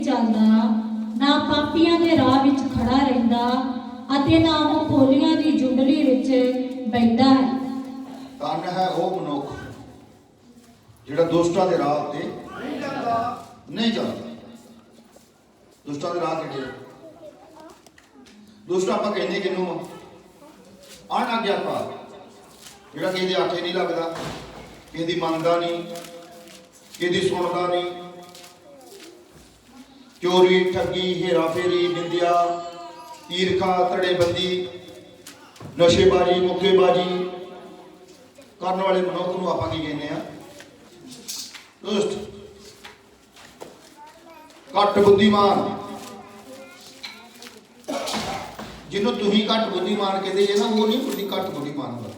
ਚੱਲਦਾ ਨਾ ਪਾਪੀਆਂ ਦੇ ਰਾਹ ਵਿੱਚ ਖੜਾ ਰਹਿੰਦਾ ਅਤੇ ਨਾ ਉਹ ਭੋਲੀਆਂ ਦੀ ਜੁੰਡਲੀ ਵਿੱਚ ਬੈਠਦਾ ਹੈ। ਧੰਨ ਹੈ ਉਹ ਮਨੁੱਖ ਜਿਹੜਾ ਦੁਸ਼ਟਾਂ ਦੇ ਰਾਹ ਉੱਤੇ ਨਹੀਂ ਚੱਲਦਾ ਦੁਸ਼ਟਾਂ ਦੇ ਰਾਹ ਕਿਹੜੇ ਦੁਸ਼ਟ ਆਪਾਂ ਕਹਿੰਦੇ ਕਿਨੂੰ ਅਣ ਆਗਿਆਕਾਰ ਜਿਹੜਾ ਕਿਸੇ ਦੇ ਆਖੇ ਨਹੀਂ ਲੱਗਦਾ ਕਿਸੇ ਦੀ ਮੰਨਦਾ ਨਹੀਂ ਕਿਸੇ ਦੀ ਸੁਣਦਾ ਨਹੀਂ ਚੋਰੀ, ਠੱਗੀ ਹੇਰਾ ਫੇਰੀ ਨਿੰਦਿਆ, ਈਰਖਾ, ਧੜੇਬੰਦੀ, ਨਸ਼ੇਬਾਜ਼ੀ, ਮੁੱਕੇਬਾਜ਼ੀ ਕਰਨ ਵਾਲੇ ਮਨੁੱਖ ਨੂੰ ਆਪਾਂ ਕੀ ਕਹਿੰਦੇ ਆ? ਦੁਸ਼ਟ, ਘੱਟ ਬੁੱਧੀਮਾਨ। ਜਿਹਨੂੰ ਤੁਸੀਂ ਘੱਟ ਬੁੱਧੀਮਾਨ ਕਹਿੰਦੇ, ਜੇ ਨਾ ਉਹ ਨਹੀਂ ਬੁੱਧੀ ਘੱਟ ਬੁੱਧੀਮਾਨ ਹੁੰਦਾ।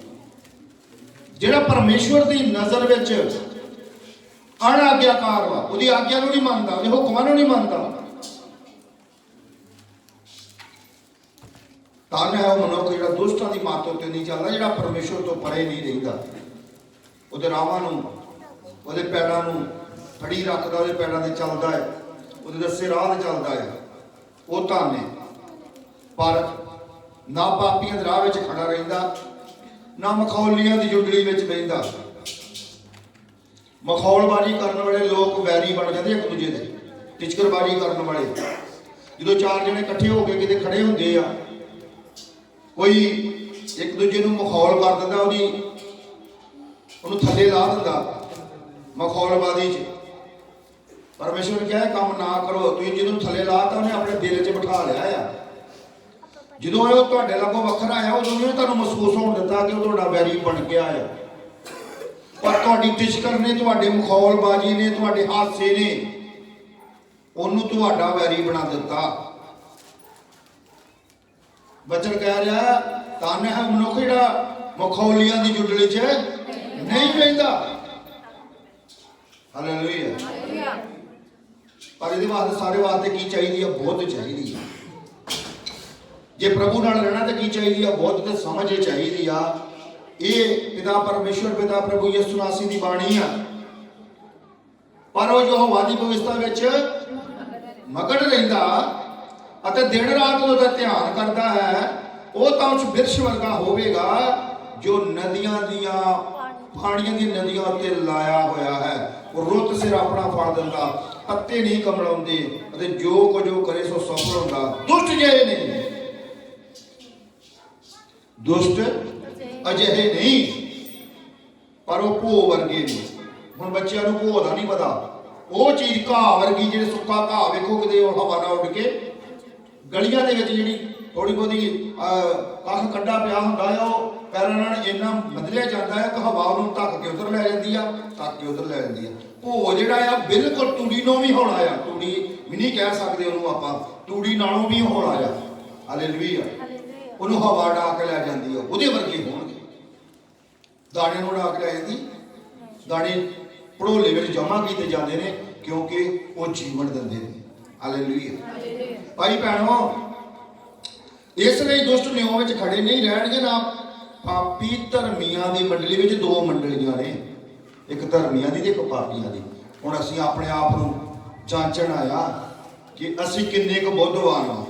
ਜਿਹੜਾ ਪਰਮੇਸ਼ਵਰ ਦੀ ਨਜ਼ਰ ਵਿੱਚ ਅਣਆਗਿਆਕਾਰ ਵਾ, ਉਹਦੀ ਆਗਿਆ ਨੂੰ ਨਹੀਂ ਮੰਨਦਾ, ਉਹਦੇ ਹੁਕਮਾਂ ਨੂੰ ਨਹੀਂ ਮੰਨਦਾ। ਤਾਂ ਹੈ ਉਹ ਮਨੁੱਖ ਜਿਹੜਾ ਦੁਸ਼ਟਾਂ ਦੀ ਮਾਤ ਉੱਤੇ ਨਹੀਂ ਚੱਲਦਾ, ਜਿਹੜਾ ਪਰਮੇਸ਼ਵਰ ਤੋਂ ਪਰੇ ਨਹੀਂ ਰਹਿੰਦਾ। ਉਹਦੇ ਰਾਵਾਂ ਨੂੰ, ਉਹਦੇ ਪੈਰਾਂ ਨੂੰ ਫੜੀ ਰੱਖਦਾ, ਉਹਦੇ ਪੈਰਾਂ ਤੇ ਚੱਲਦਾ ਹੈ। ਉਹਦੇ ਦੱਸੇ ਰਾਹ ਤੇ ਚੱਲਦਾ ਹੈ। ਉਹ ਤਾਂ ਨੇ ਪਰ ਨਾ ਪਾਪੀਆਂ ਦੇ ਰਾਹ ਵਿੱਚ ਖੜਾ ਰਹਿੰਦਾ, ਨਾ ਮਖੌਲੀਆਂ ਦੀ ਜੁਗਲੀ ਵਿੱਚ ਬਹਿੰਦਾ। ਮਖੌਲਬਾਜ਼ੀ ਕਰਨ ਵਾਲੇ ਲੋਕ ਵੈਰੀ ਬਣ ਜਾਂਦੇ ਇੱਕ ਦੂਜੇ ਦੇ ਟਿਚਕਰਬਾਜ਼ੀ ਕਰਨ ਵਾਲੇ। ਜਦੋਂ ਚਾਰ ਜਣੇ ਇਕੱਠੇ ਹੋ ਕੇ ਕਿਤੇ ਖੜੇ ਹੁੰਦੇ ਆ, ਕੋਈ ਇੱਕ ਦੂਜੇ ਨੂੰ ਮਖੌਲ ਕਰ ਦਿੰਦਾ, ਉਹਦੀ, ਉਹਨੂੰ ਥੱਲੇ ਲਾ ਦਿੰਦਾ ਮਖੌਲਬਾਜ਼ੀ 'ਚ। ਪਰਮੇਸ਼ਵਰ ਕਿਹਾ ਕੰਮ ਨਾ ਕਰੋ, ਤੁਸੀਂ ਜਿਹਨੂੰ ਥੱਲੇ ਲਾਤਾ ਉਹਨੇ ਆਪਣੇ ਦਿਲ 'ਚ ਬਿਠਾ ਲਿਆ ਆ। ਜਦੋਂ ਉਹ ਤੁਹਾਡੇ ਲਾਗੋਂ ਵੱਖਰਾ ਆਇਆ ਉਦੋਂ ਵੀ ਤੁਹਾਨੂੰ ਮਹਿਸੂਸ ਹੋਣ ਦਿੱਤਾ ਕਿ ਉਹ ਤੁਹਾਡਾ ਵੈਰੀ ਬਣ ਗਿਆ ਆ। ਪਰ ਤੁਹਾਡੀ ਪਿਸ਼ਕਰ ਨੇ, ਤੁਹਾਡੇ ਮਖੌਲਬਾਜ਼ੀ ਨੇ, ਤੁਹਾਡੇ ਹਾਸੇ ਨੇ, ਉਹਨੂੰ ਤੁਹਾਡਾ ਵੈਰੀ ਬਣਾ ਦਿੱਤਾ। ਬਚਨ ਕਹਿ ਰਿਹਾ ਤਾਂ ਹੈ ਮਨੁੱਖ ਜਿਹੜਾ ਮਖੌਲੀਆਂ ਦੀ ਜੁੜਲੀ 'ਚ ਨਹੀਂ ਪੈਂਦਾ ਹਾਲੇਲੂਇਆ ਪਰ ਇਹਦੇ ਵਾਸਤੇ ਸਾਰੇ ਵਾਸਤੇ ਕੀ ਚਾਹੀਦੀ ਆ? ਬਹੁਤ ਚਾਹੀਦੀ ਆ। ਜੇ ਪ੍ਰਭੂ ਨਾਲ ਰਹਿਣਾ ਤਾਂ ਕੀ ਚਾਹੀਦੀ ਆ? ਬਹੁਤ ਤੇ ਸਮਝ ਚਾਹੀਦੀ ਆ। ਇਹ ਪਿਤਾ ਪਰਮੇਸ਼ਵਰ, ਪਿਤਾ ਪ੍ਰਭੂ ਯਿਸੂ ਨਾਸੀ ਦੀ ਬਾਣੀ ਆ। ਪਰ ਉਹ ਜੋ ਦੀ ਵਿਵਸਥਾ ਵਿੱਚ ਮਗਨ ਰਹਿੰਦਾ ਅਤੇ ਦਿਨ ਰਾਤ ਉਹਦਾ ਧਿਆਨ ਕਰਦਾ ਹੈ। ਉਹ ਤਾਂ ਉਸ ਬਿਰਸ਼ ਵਰਗਾ ਹੋਵੇਗਾ ਜੋ ਨਦੀਆਂ ਦੀਆਂ ਪਾਣੀਆਂ ਦੀ ਨਦੀਆਂ ਉੱਤੇ ਲਾਇਆ ਹੋਇਆ ਹੈ। ਉਹ ਰੁੱਤ ਸਿਰ ਆਪਣਾ ਫਲ ਦਿੰਦਾ, ਪੱਤੇ ਨਹੀਂ ਕਮਲਾਉਂਦੇ ਅਤੇ ਜੋ ਕੁਝ ਉਹ ਕਰੇ ਸੋ ਸਫਲ ਹੁੰਦਾ। ਦੁਸ਼ਟ ਜਿਹੇ ਨੇ ਦੁਸ਼ਟ ਅਜਿਹੇ ਨਹੀਂ। ਪਰ ਉਹ ਭੋ ਵਰਗੇ ਨੇ। ਹੁਣ ਬੱਚਿਆਂ ਨੂੰ ਭੋ ਦਾ ਨਹੀਂ ਪਤਾ। ਉਹ ਚੀਜ਼ ਘਾਹ ਵਰਗੀ ਜਿਹੜੇ ਸੁੱਕਾ ਘਾਹ ਵੇਖੋ ਕਿਤੇ ਉਹ ਹਵਾ ਨਾਲ ਉੱਡ ਕੇ ਗਲੀਆਂ ਦੇ ਵਿੱਚ ਜਿਹੜੀ ਥੋੜੀ ਅਹ, ਕੱਖ ਕੱਢਾ ਪਿਆ ਹੁੰਦਾ ਹੈ ਉਹ ਪੈਰਾਂ ਨਾਲ ਇੰਨਾ ਬਦਲਿਆ ਜਾਂਦਾ ਹੈ ਕਿ ਹਵਾ ਉਹਨੂੰ ਧੱਕ ਕੇ ਉਧਰ ਲੈ ਜਾਂਦੀ ਆ ਧੱਕ ਕੇ ਉਧਰ ਲੈ ਜਾਂਦੀ ਆ। ਭੋ ਜਿਹੜਾ ਆ ਬਿਲਕੁਲ ਤੂੜੀ ਨੂੰ ਵੀ ਹੋਣਾ ਆ ਤੂੜੀ ਵੀ ਨਹੀਂ ਕਹਿ ਸਕਦੇ ਉਹਨੂੰ ਆਪਾਂ। ਤੂੜੀ ਨਾਲੋਂ ਵੀ ਹੋਣਾ ਆ ਹਾਲੇਲੂਇਆ। ਉਹਨੂੰ ਹਵਾ ਡਾ ਕੇ ਲੈ ਜਾਂਦੀ ਆ। ਉਹਦੇ ਵਰਗੇ ਹੋਣਗੇ ਦਾਣੇ ਨੂੰ ਡਾ ਕੇ ਜਾਂਦੀ ਦਾਣੇ ਪੜੋਲੇ ਵਿੱਚ ਜਮ੍ਹਾਂ ਕੀਤੇ ਜਾਂਦੇ ਨੇ ਕਿਉਂਕਿ ਉਹ ਜੀਵਨ ਦਿੰਦੇ ਨੇ। ਹਾਲੇਲੂਇਆ ਭਾਈ ਭੈਣੋ ਇਸ ਲਈ ਦੁਸ਼ਟ ਨਿਉ ਵਿੱਚ ਖੜੇ ਨਹੀਂ ਰਹਿਣਗੇ ਨਾ ਪਾਪੀ ਧਰਮੀਆਂ ਦੀ ਮੰਡਲੀ ਵਿੱਚ ਦੋ ਮੰਡਲੀਆਂ ਨੇ। ਇੱਕ ਧਰਮੀਆਂ ਦੀ ਤੇ ਇੱਕ ਪਾਪੀਆਂ ਦੀ। ਹੁਣ ਅਸੀਂ ਆਪਣੇ ਆਪ ਨੂੰ ਜਾਂਚਣ ਆਇਆ ਕਿ ਅਸੀਂ ਕਿੰਨੇ ਕੁ ਬੁੱਧਵਾਨ ਹਾਂ।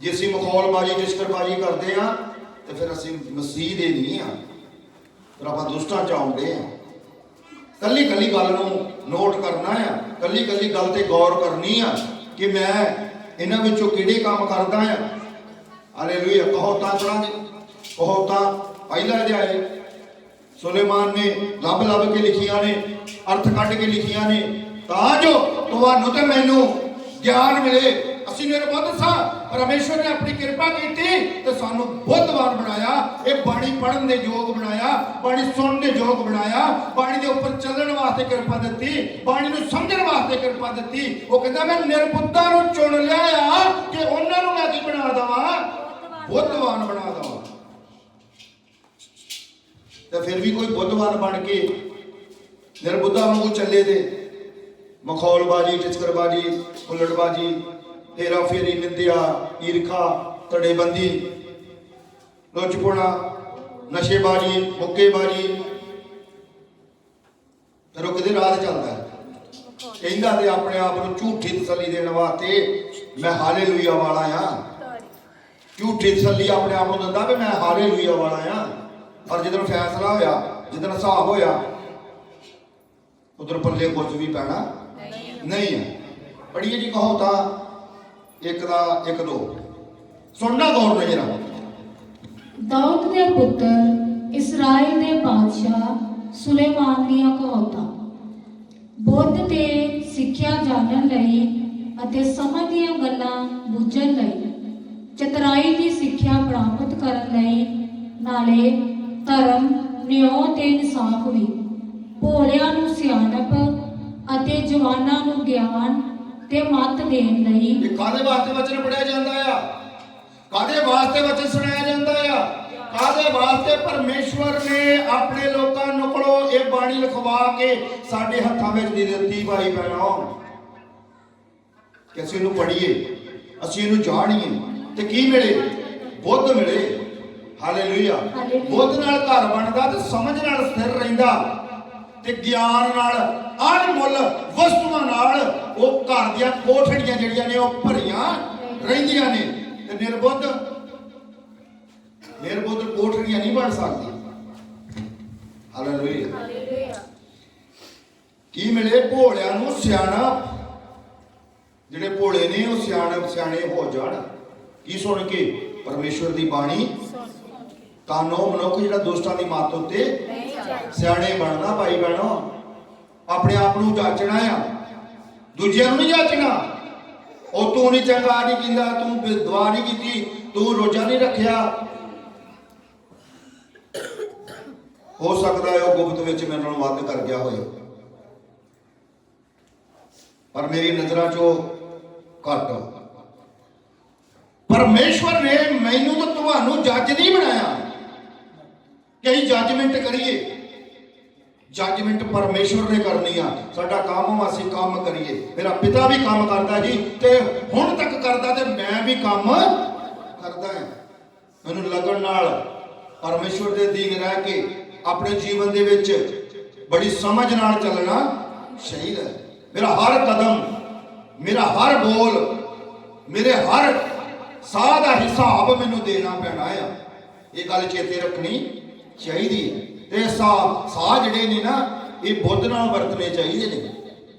ਜੇ ਅਸੀਂ ਮਖੌਲਬਾਜ਼ੀ ਜਿਸਕਰਬਾਜ਼ੀ ਕਰਦੇ ਆ ਤੇ ਫਿਰ ਅਸੀਂ ਮਸੀਹ ਦੇ ਨਹੀਂ ਆ। ਫਿਰ ਆਪਾਂ ਦੁਸ਼ਟਾਂ ਚ ਆਉਂਦੇ ਆ। ਕੱਲੀ ਕੱਲੀ ਗੱਲ ਨੂੰ ਨੋਟ ਕਰਨਾ ਆ। ਕੱਲੀ ਕੱਲੀ ਗੱਲ ਤੇ ਗੌਰ ਕਰਨੀ ਆ ਕਿ ਮੈਂ ਇਹਨਾਂ ਵਿੱਚੋਂ ਕਿਹੜੇ ਕੰਮ ਕਰਦਾ ਆ। ਹਾਲੇਲੂਇਆ ਕਹੋ ਤਾਂ ਪੜਾਂਗੇ ਕਹੋ ਤਾਂ ਪਹਿਲਾ ਅਧਿਆਏ। ਸੁਲੇਮਾਨ ਨੇ ਲੱਭ ਲੱਭ ਕੇ ਲਿਖੀਆਂ ਨੇ, ਅਰਥ ਕੱਢ ਕੇ ਲਿਖੀਆਂ ਨੇ। ਤਾਂ ਜੋ ਤੁਹਾਨੂੰ ਤੇ ਮੈਨੂੰ ਗਿਆਨ ਮਿਲੇ। ਅਸੀਂ ਨਿਰਬੁੱਧ ਸਾਂ। ਪਰਮੇਸ਼ਵਰ ਨੇ ਆਪਣੀ ਕਿਰਪਾ ਕੀਤੀ ਤੇ ਸਾਨੂੰ ਬੁੱਧਵਾਨ ਬਣਾਇਆ। ਇਹ ਬਾਣੀ ਪੜਨ ਦੇ ਯੋਗ ਬਣਾਇਆ, ਬਾਣੀ ਸੁਣਨ ਦੇ ਯੋਗ ਬਣਾਇਆ। ਬਾਣੀ ਦੇ ਉੱਪਰ ਚੱਲਣ ਵਾਸਤੇ ਕਿਰਪਾ ਦਿੱਤੀ, ਬਾਣੀ ਨੂੰ ਸਮਝਣ ਵਾਸਤੇ ਕਿਰਪਾ ਦਿੱਤੀ। ਉਹ ਕਹਿੰਦਾ, ਮੈਂ ਨਿਰਬੁੱਧਾਂ ਨੂੰ ਚੁਣ ਲਿਆ ਕਿ ਉਹਨਾਂ ਨੂੰ ਮੈਂ ਕੀ ਬਣਾ ਦਵਾਂ? ਬੁੱਧਵਾਨ ਬਣਾ ਦਵਾਂ। ਤੇ ਫਿਰ ਵੀ ਕੋਈ ਬੁੱਧਵਾਨ ਬਣ ਕੇ ਨਿਰਬੁੱਧਾ ਵਾਂਗੂ ਚੱਲੇ ਤੇ ਮਖੌਲਬਾਜ਼ੀ ਟਿਚਕਰਬਾਜ਼ੀ ਉਲਟਬਾਜ਼ੀ ਹੇਰਾ ਫੇਰੀ ਨਿੰਦਿਆ ਈਰਖਾ ਧੜੇਬੰਦੀ ਲੋਚਪੁਣਾ ਨਸ਼ੇਬਾਜ਼ੀ ਮੁੱਕੇਬਾਜ਼ੀ। ਕਿਹਦੇ ਰਾਹ ਚੱਲਦਾ ਕਹਿੰਦਾ ਤੇ ਆਪਣੇ ਆਪ ਨੂੰ ਝੂਠੀ ਤਸੱਲੀ ਦੇਣ ਵਾਸਤੇ ਮੈਂ ਹਾਲੇਲੂਇਆ ਵਾਲਾ ਆ ਝੂਠੀ ਤਸੱਲੀ ਆਪਣੇ ਆਪ ਨੂੰ ਦਿੰਦਾ ਵੀ ਮੈਂ ਹਾਲੇਲੂਇਆ ਵਾਲਾ ਆ ਪਰ ਜਦੋਂ ਫੈਸਲਾ ਹੋਇਆ ਜਦੋਂ ਹਿਸਾਬ ਹੋਇਆ ਉਧਰ ਪੱਲੇ ਕੁਝ ਵੀ ਪੈਣਾ ਨਹੀਂ ਹੈ। ਪੜੀਏ ਜੀ ਕਹੋ ਤਾਂ ਇੱਕ ਦਾ ਇੱਕ ਦੋ। ਸੁਣਨਾ ਗੌਰ ਨਾਲ ਜਰਾ ਦਾਊਦ ਦੇ ਪੁੱਤਰ ਇਸਰਾਇਲ ਦੇ ਬਾਦਸ਼ਾਹ ਸੁਲੇਮਾਨ ਦੀਆਂ ਕਹਾਵਤਾਂ। ਬੁੱਧ ਤੇ ਸਿੱਖਿਆ ਜਾਣਨ ਲਈ ਅਤੇ ਸਮਝ ਦੀਆਂ ਗੱਲਾਂ ਬੁੱਝਣ ਲਈ, ਚਤਰਾਈ ਦੀ ਸਿੱਖਿਆ ਪ੍ਰਾਪਤ ਕਰਨ ਲਈ, ਨਾਲੇ ਧਰਮ, ਨਿਉ ਤੇ ਇਨਸਾਫ ਵੀ। ਭੋਲਿਆਂ ਨੂੰ ਸਿਆਣਪ ਅਤੇ ਜਵਾਨਾਂ ਨੂੰ ਗਿਆਨ ਤੇ ਮੱਤ ਦੇਣ ਲਈ। ਇਹ ਕਾਦੇ ਵਾਸਤੇ ਵਚਨ ਪੜਿਆ ਜਾਂਦਾ ਆ? ਕਾਦੇ ਵਾਸਤੇ ਵਚਨ ਸੁਣਾਇਆ ਜਾਂਦਾ ਆ? ਕਾਦੇ ਵਾਸਤੇ ਪਰਮੇਸ਼ਵਰ ਨੇ ਆਪਣੇ ਲੋਕਾਂ ਨੂੰ ਕੋਲੋਂ ਇਹ ਬਾਣੀ ਲਿਖਵਾ ਕੇ ਸਾਡੇ ਹੱਥਾਂ ਵਿੱਚ ਦੇ ਦਿੱਤੀ ਭਾਈ ਭੈਣੋ ਕਿ ਅਸੀਂ ਇਹਨੂੰ ਪੜ੍ਹੀਏ ਅਸੀਂ ਇਹਨੂੰ ਜਾਣੀਏ ਤੇ ਕੀ ਮਿਲੇ? ਬੁੱਧ ਮਿਲੇ। ਹਾਲੇਲੂਇਆ। ਬੁੱਧ ਨਾਲ ਘਰ ਬਣਦਾ ਤੇ ਸਮਝ ਨਾਲ ਸਥਿਰ ਰਹਿੰਦਾ। ਤੇ ਗਿਆਨ ਨਾਲ ਅਣਮੁੱਲ ਵਸਤੂਆਂ ਨਾਲ ਉਹ ਘਰ ਦੀਆਂ ਕੋਠੜੀਆਂ ਜਿਹੜੀਆਂ ਨੇ ਉਹ ਭਰੀਆਂ ਰਹਿੰਦੀਆਂ ਨੇ। ਤੇ ਨਿਰਬੁੱਧ ਨਿਰਬੁੱਧ ਕੋਠੜੀਆਂ ਨਹੀਂ ਬਣ ਸਕਦੀ ਹਾਲੇਲੂਇਆ ਕੀ ਮਿਲੇ ਭੋਲਿਆਂ ਨੂੰ ਸਿਆਣਾ? ਜਿਹੜੇ ਭੋਲੇ ਨੇ ਉਹ ਸਿਆਣੇ ਸਿਆਣੇ ਹੋ ਜਾਣ। ਕੀ ਸੁਣ ਕੇ? ਪਰਮੇਸ਼ਵਰ ਦੀ ਬਾਣੀ। ਤਾਂ ਉਹ ਮਨੁੱਖ ਜਿਹੜਾ ਦੋਸਤਾਂ ਦੀ ਮਾਤ ਉੱਤੇ ਸਿਆਣੇ ਬਣਨਾ ਭਾਈ ਭੈਣੋ ਆਪਣੇ ਆਪ ਨੂੰ ਜਾਚਣਾ ਆ। ਦੂਜਿਆਂ ਨੂੰ ਨਹੀਂ ਜਾਚਣਾ। ਉਹ ਤੂੰ ਨਹੀਂ ਚੰਗਾ ਨਹੀਂ ਕੀਤਾ, ਤੂੰ ਬ- ਦੁਆ ਨਹੀਂ ਕੀਤੀ, ਤੂੰ ਰੋਜ਼ਾ ਨਹੀਂ ਰੱਖਿਆ। ਹੋ ਸਕਦਾ ਹੈ ਉਹ ਗੁਪਤ ਵਿੱਚ ਮੇਰੇ ਨਾਲ ਵੱਧ ਕਰ ਗਿਆ ਹੋਵੇ। ਪਰ ਮੇਰੀ ਨਜ਼ਰਾਂ 'ਚੋਂ ਘੱਟ। ਪਰਮੇਸ਼ਵਰ ਨੇ ਮੈਨੂੰ ਤਾਂ ਤੁਹਾਨੂੰ ਜੱਜ ਨਹੀਂ ਬਣਾਇਆ। ਕਿ ਅਸੀਂ ਜੱਜਮੈਂਟ ਕਰੀਏ। ਜੱਜਮੈਂਟ ਪਰਮੇਸ਼ਵਰ ਨੇ ਕਰਨੀ ਆ। ਸਾਡਾ ਕੰਮ ਆ, ਅਸੀਂ ਕੰਮ ਕਰੀਏ। ਮੇਰਾ ਪਿਤਾ ਵੀ ਕੰਮ ਕਰਦਾ ਜੀ, ਤੇ ਹੁਣ ਤੱਕ ਕਰਦਾ ਤੇ ਮੈਂ ਵੀ ਕੰਮ ਕਰਦਾ ਹਾਂ। ਮੈਨੂੰ ਲੱਗਣ ਨਾਲ ਪਰਮੇਸ਼ਵਰ ਦੇ ਅਧੀਨ ਰਹਿ ਕੇ ਆਪਣੇ ਜੀਵਨ ਦੇ ਵਿੱਚ ਬੜੀ ਸਮਝ ਨਾਲ ਚੱਲਣਾ ਚਾਹੀਦਾ ਮੇਰਾ ਹਰ ਕਦਮ, ਮੇਰਾ ਹਰ ਬੋਲ, ਮੇਰੇ ਹਰ ਸਾਹ ਦਾ ਹਿਸਾਬ ਮੈਨੂੰ ਦੇਣਾ ਪੈਣਾ ਆ। ਇਹ ਗੱਲ ਚੇਤੇ ਰੱਖਣੀ ਚਾਹੀਦੀ ਹੈ। ਤੇ ਸਾਹ ਸਾਹ ਜਿਹੜੇ ਨੇ ਨਾ, ਇਹ ਬੁੱਧ ਨਾਲ ਵਰਤਨੇ ਚਾਹੀਦੇ ਨੇ।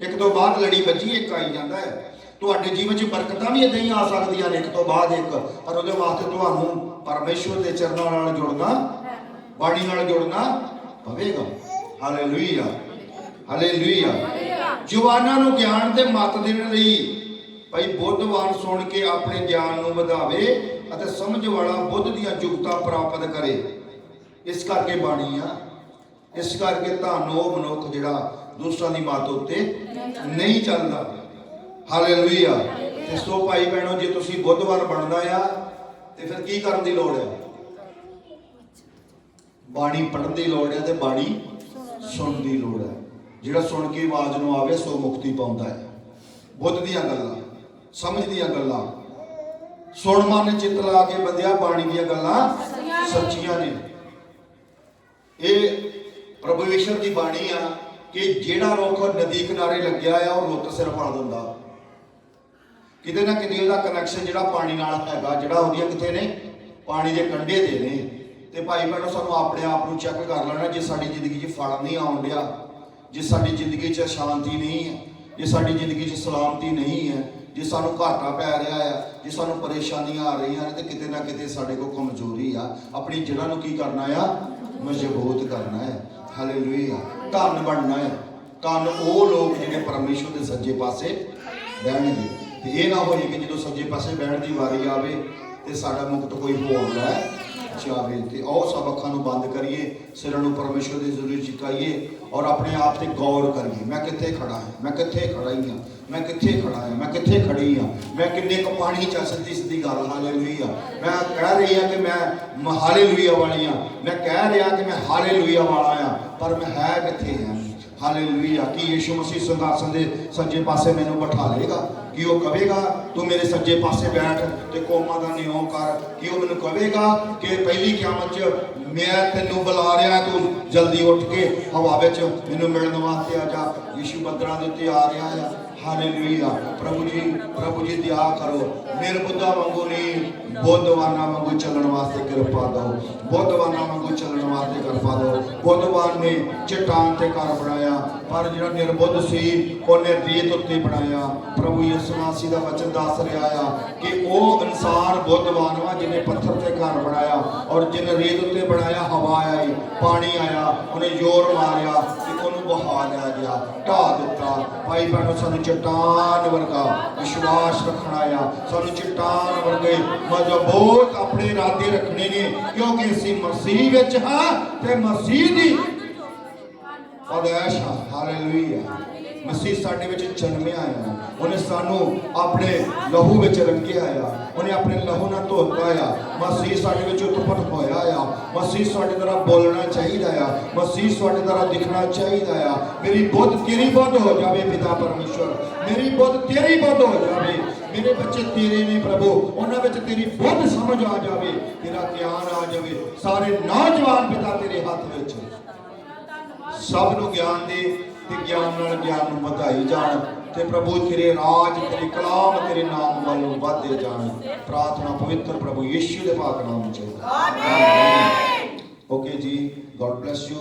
ਇੱਕ ਤੋਂ ਬਾਅਦ ਲੜੀ ਬੱਜੀ ਇੱਕ ਆਈ ਜਾਂਦਾ ਹੈ। ਤੁਹਾਡੇ ਜੀਵਨ 'ਚ ਬਰਕਤਾਂ ਵੀ ਇਦਾਂ ਹੀ ਆ ਸਕਦੀਆਂ ਨੇ ਇੱਕ ਤੋਂ ਬਾਅਦ ਇੱਕ, ਪਰ ਉਹਦੇ ਵਾਸਤੇ ਤੁਹਾਨੂੰ ਪਰਮੇਸ਼ਵਰ ਦੇ ਚਰਨਾਂ ਨਾਲ ਜੁੜਨਾ, ਬਾਣੀ ਨਾਲ ਜੁੜਨਾ ਪਵੇਗਾ। ਹਾਲੇਲੂਇਆ ਹਾਲੇਲੂਇਆ ਜਵਾਨਾਂ ਨੂੰ ਗਿਆਨ ਤੇ ਮੱਤ ਦੇਣ ਲਈ ਭਾਈ ਬੁੱਧਵਾਨ ਸੁਣ ਕੇ ਆਪਣੇ ਗਿਆਨ ਨੂੰ ਵਧਾਵੇ ਅਤੇ ਸਮਝ ਵਾਲਾ ਬੁੱਧ ਦੀਆਂ ਜੁਗਤਾਂ ਪ੍ਰਾਪਤ ਕਰੇ। ਇਸ ਕਰਕੇ ਬਾਣੀ ਆ ਇਸ ਕਰਕੇ ਤੁਹਾਨੂੰ ਉਹ ਮਨੁੱਖ ਜਿਹੜਾ ਦੂਸਰਾ ਦੀ ਮੱਤ ਉੱਤੇ ਨਹੀਂ ਚੱਲਦਾ। ਹਾਲੇਲੂਇਆ ਤੇ ਸੋ ਭਾਈ ਭੈਣੋ, ਜੇ ਤੁਸੀਂ ਬੁੱਧਵਾਨ ਬਣਨਾ ਆ, ਤੇ ਫਿਰ ਕੀ ਕਰਨ ਦੀ ਲੋੜ ਹੈ ਬਾਣੀ ਪੜ੍ਹਨ ਦੀ ਲੋੜ ਹੈ ਤੇ ਬਾਣੀ ਸੁਣਨ ਦੀ ਲੋੜ ਹੈ ਜਿਹੜਾ ਸੁਣ ਕੇ ਆਵਾਜ਼ ਨੂੰ ਆਵੇ, ਸੋ ਮੁਕਤੀ ਪਾਉਂਦਾ ਹੈ ਬੁੱਧ ਦੀਆਂ ਗੱਲਾਂ, ਸਮਝ ਦੀਆਂ ਗੱਲਾਂ, ਸੁਣ ਮਨ ਚਿੱਤ ਲਾ ਕੇ ਬੰਦਿਆ, ਬਾਣੀ ਦੀਆਂ ਗੱਲਾਂ ਸੱਚੀਆਂ ਨੇ। ਇਹ ਪ੍ਰਭੂ ਈਸ਼ਵਰ ਦੀ ਬਾਣੀ ਆ ਕਿ ਜਿਹੜਾ ਰੁੱਖ ਨਦੀ ਕਿਨਾਰੇ ਲੱਗਿਆ ਆ, ਉਹ ਰੁੱਤ ਸਿਰ ਫਲ ਦਿੰਦਾ। ਕਿਤੇ ਨਾ ਕਿਤੇ ਉਹਦਾ ਕਨੈਕਸ਼ਨ ਜਿਹੜਾ ਪਾਣੀ ਨਾਲ ਹੈਗਾ, ਜਿਹੜਾ ਉਹਦੀਆਂ ਕਿਤੇ ਨੇ, ਪਾਣੀ ਦੇ ਕੰਢੇ 'ਤੇ ਨੇ। ਤੇ ਭਾਈ ਭੈਣੋ ਸਾਨੂੰ ਆਪਣੇ ਆਪ ਨੂੰ ਚੈੱਕ ਕਰ ਲੈਣਾ ਜੇ ਸਾਡੀ ਜ਼ਿੰਦਗੀ 'ਚ ਫਲ ਨਹੀਂ ਆਉਣ ਡਿਆ, ਜੇ ਸਾਡੀ ਜ਼ਿੰਦਗੀ 'ਚ ਸ਼ਾਂਤੀ ਨਹੀਂ ਹੈ, ਜੇ ਸਾਡੀ ਜ਼ਿੰਦਗੀ 'ਚ ਸਲਾਮਤੀ ਨਹੀਂ ਹੈ, ਜੇ ਸਾਨੂੰ ਘਾਟਾ ਪੈ ਰਿਹਾ ਆ, ਜੇ ਸਾਨੂੰ ਪਰੇਸ਼ਾਨੀਆਂ ਆ ਰਹੀਆਂ ਨੇ, ਤੇ ਕਿਤੇ ਨਾ ਕਿਤੇ ਸਾਡੇ ਕੋਲ ਕਮਜ਼ੋਰੀ ਆ। ਆਪਣੀ ਜੜ੍ਹਾਂ ਨੂੰ ਕੀ ਕਰਨਾ ਆ? ਮਜ਼ਬੂਤ ਕਰਨਾ ਹੈ ਹਾਲੇਲੂਇਆ। ਧਨ ਬਣਨਾ ਹੈ। ਧਨ ਉਹ ਲੋਕ ਜਿਹੜੇ ਪਰਮੇਸ਼ਵਰ ਦੇ ਸੱਜੇ ਪਾਸੇ ਬਹਿਣਗੇ। ਤੇ ਇਹ ਨਾ ਹੋਏ ਕਿ ਜਦੋਂ ਸੱਜੇ ਪਾਸੇ ਬਹਿਣ ਦੀ ਵਾਰੀ ਆਵੇ ਤੇ ਸਾਡਾ ਮੁਕਤ ਕੋਈ ਹੋਰ ਲੈ ਜਾਵੇ ਤੇ ਆਓ ਸਭ ਅੱਖਾਂ ਨੂੰ ਬੰਦ ਕਰੀਏ ਸਿਰਾਂ ਨੂੰ ਪਰਮੇਸ਼ਵਰ ਦੀ ਜ਼ਰੂਰ ਝੁਕਾਈਏ ਔਰ ਆਪਣੇ ਆਪ ਤੇ ਗੌਰ ਕਰੀਏ। ਮੈਂ ਕਿੱਥੇ ਖੜਾ ਹਾਂ? ਮੈਂ ਕਿੱਥੇ ਖੜਾ ਹੀ ਹਾਂ? ਮੈਂ ਕਿੱਥੇ ਖੜਾ ਹਾਂ? ਮੈਂ ਕਿੱਥੇ ਖੜੀ ਹਾਂ? ਮੈਂ ਕਿੰਨੇ ਕੁ ਪਾਣੀ ਚ ਆ, ਸਿੱਧੀ ਸਿੱਧੀ ਗੱਲ? ਹਾਲੇਲੂਇਆ। ਮੈਂ ਕਹਿ ਰਹੀ ਹਾਂ ਕਿ ਮੈਂ ਮ- ਹਾਲੇਲੂਇਆ ਵਾਲੀ ਹਾਂ। ਮੈਂ ਕਹਿ ਰਿਹਾ ਕਿ ਮੈਂ ਹਾਲੇਲੂਇਆ ਵਾਲਾ ਹਾਂ ਪਰ ਮੈਂ ਹੈ ਕਿੱਥੇ? ਹਾਂ ਹਾਲੇਲੂਇਆ। ਕੀ ਯੀਸ਼ੂ ਮਸੀਹ ਸਿੰਘਾਸਨ ਦੇ ਸੱਜੇ ਪਾਸੇ ਮੈਨੂੰ ਬਿਠਾ ਲੇਗਾ ਕਿ ਉਹ ਕਹੇਗਾ ਤੂੰ ਮੇਰੇ ਸੱਜੇ ਪਾਸੇ ਬੈਠ ਤੇ ਕੌਮਾਂ ਦਾ ਨਿਉ ਕਰ। ਕਿ ਉਹ ਮੈਨੂੰ ਕਹੇਗਾ ਕਿ ਪਹਿਲੀ ਕਿਆਮਤ 'ਚ ਮੈਂ ਤੈਨੂੰ ਬੁਲਾ ਰਿਹਾ, ਤੂੰ ਜਲਦੀ ਉੱਠ ਕੇ ਹਵਾ ਵਿੱਚ ਮੈਨੂੰ ਮਿਲਣ ਵਾਸਤੇ ਆ ਜਾ। ਯੀਸ਼ੂ ਬੱਦਲਾਂ ਦੇ ਉੱਤੇ ਆ ਰਿਹਾ ਆ। ਹਾਲੇਲੂਇਆ। ਪ੍ਰਭੂ ਜੀ ਪ੍ਰਭੂ ਜੀ ਦਿਆ ਕਰੋ। ਮੇਰੇ ਵਾਂਗੂ ਨਹੀਂ, ਬੁੱਧਵਾਨਾਂ ਵਾਂਗੂ ਚੱਲਣ ਵਾਸਤੇ ਕਿਰਪਾ ਦਿਓ। ਬੁੱਧਵਾਨਾਂ ਵਾਂਗੂ ਚੱਲਣ ਵਾਸਤੇ ਕਿਰਪਾ ਦਿਓ। ਬੁੱਧਵਾਨ ਨੇ ਚਟਾਨ ਤੇ ਘਰ ਬਣਾਇਆ, ਪਰ ਜਿਹੜਾ ਨਿਰਬੁੱਧ ਸੀ, ਉਹਨੇ ਰੇਤ ਉੱਤੇ ਬਣਾਇਆ। ਪ੍ਰਭੂ ਯਿਸੂ ਮਸੀਹ ਦਾ ਵਚਨ ਦੱਸ ਰਿਹਾ ਆ ਕਿ ਉਹ ਇਨਸਾਨ ਬੁੱਧਵਾਨ ਵਾ ਜਿਹਨੇ ਪੱਥਰ ਤੇ ਘਰ ਬਣਾਇਆ ਔਰ ਜਿਹਨੇ ਰੇਤ ਉੱਤੇ ਬਣਾਇਆ, ਹਵਾ ਆਈ, ਪਾਣੀ ਆਇਆ, ਉਹਨੇ ਜ਼ੋਰ ਮਾਰਿਆ। ਕਿ ਉਹਨੂੰ ਬਹਾ ਲਿਆ ਗਿਆ ਢਾ ਦਿੱਤਾ। ਭਾਈ ਭੈਣੋ ਸਾਨੂੰ ਚਟਾਨ ਵਰਗਾ ਵਿਸ਼ਵਾਸ ਰੱਖਣਾ ਆ। ਸਾਨੂੰ ਚਟਾਨ ਵਰਗੇ ਮਜ਼ਬੂਤ ਆਪਣੇ ਇਰਾਦੇ ਰੱਖਣੇ ਨੇ ਕਿਉਂਕਿ ਅਸੀਂ ਮਸੀਹ ਵਿੱਚ ਹਾਂ ਤੇ ਮਸੀਹ ਦੀ ਪਦੈਸ਼ ਹਾਲੇਲੂਇਆ। ਮਸੀਹ ਸਾਡੇ ਵਿੱਚ ਜਨਮਿਆ ਆ ਉਹਨੇ ਸਾਨੂੰ ਆਪਣੇ ਲਹੂ ਵਿੱਚ ਰੰਗਿਆ ਆ ਉਹਨੇ ਆਪਣੇ ਲਹੂ ਨਾਲ ਧੋਤਾ ਆ ਮਸੀਹ ਸਾਡੇ ਵਿੱਚ ਉਤਪਤ ਹੋਇਆ ਆ। ਮਸੀਹ ਸਾਡੇ ਤਰ੍ਹਾਂ ਬੋਲਣਾ ਚਾਹੀਦਾ ਆ। ਮਸੀਹ ਸਾਡੇ ਤਰ੍ਹਾਂ ਦਿਖਣਾ ਚਾਹੀਦਾ ਆ। ਮੇਰੀ ਬੁੱਧ ਤੇਰੀ ਬੁੱਧ ਹੋ ਜਾਵੇ ਪਿਤਾ ਪਰਮੇਸ਼ਵਰ। ਮੇਰੀ ਬੁੱਧ ਤੇਰੀ ਬੁੱਧ ਹੋ ਜਾਵੇ। ਮੇਰੇ ਬੱਚੇ ਤੇਰੇ ਨੇ ਪ੍ਰਭੂ। ਉਹਨਾਂ ਵਿੱਚ ਤੇਰੀ ਬੁੱਧ ਸਮਝ ਆ ਜਾਵੇ। ਤੇਰਾ ਗਿਆਨ ਆ ਜਾਵੇ। ਸਾਰੇ ਨੌਜਵਾਨ ਪਿਤਾ ਤੇਰੇ ਹੱਥ ਵਿੱਚ। ਸਭ ਨੂੰ ਗਿਆਨ ਦੇ। ਗਿਆਨ ਨਾਲ ਗਿਆਨ ਨੂੰ ਵਧਾਈ ਜਾਣ ਤੇ ਪ੍ਰਭੂ ਤੇਰੇ ਰਾਜ ਤੇਰੇ ਕਲਾਮ ਤੇਰੇ ਨਾਮ ਵੱਲੋਂ ਵਧਦੇ ਜਾਣ। ਪ੍ਰਾਰਥਨਾ ਪਵਿੱਤਰ ਪ੍ਰਭੂ ਯੀਸ਼ੂ ਦੇ ਪਾਕ ਨਾਮ ਵਿੱਚ। ਆਮੀਨ ਓਕੇ ਜੀ ਗੋਡ ਬlesਸ ਯੂ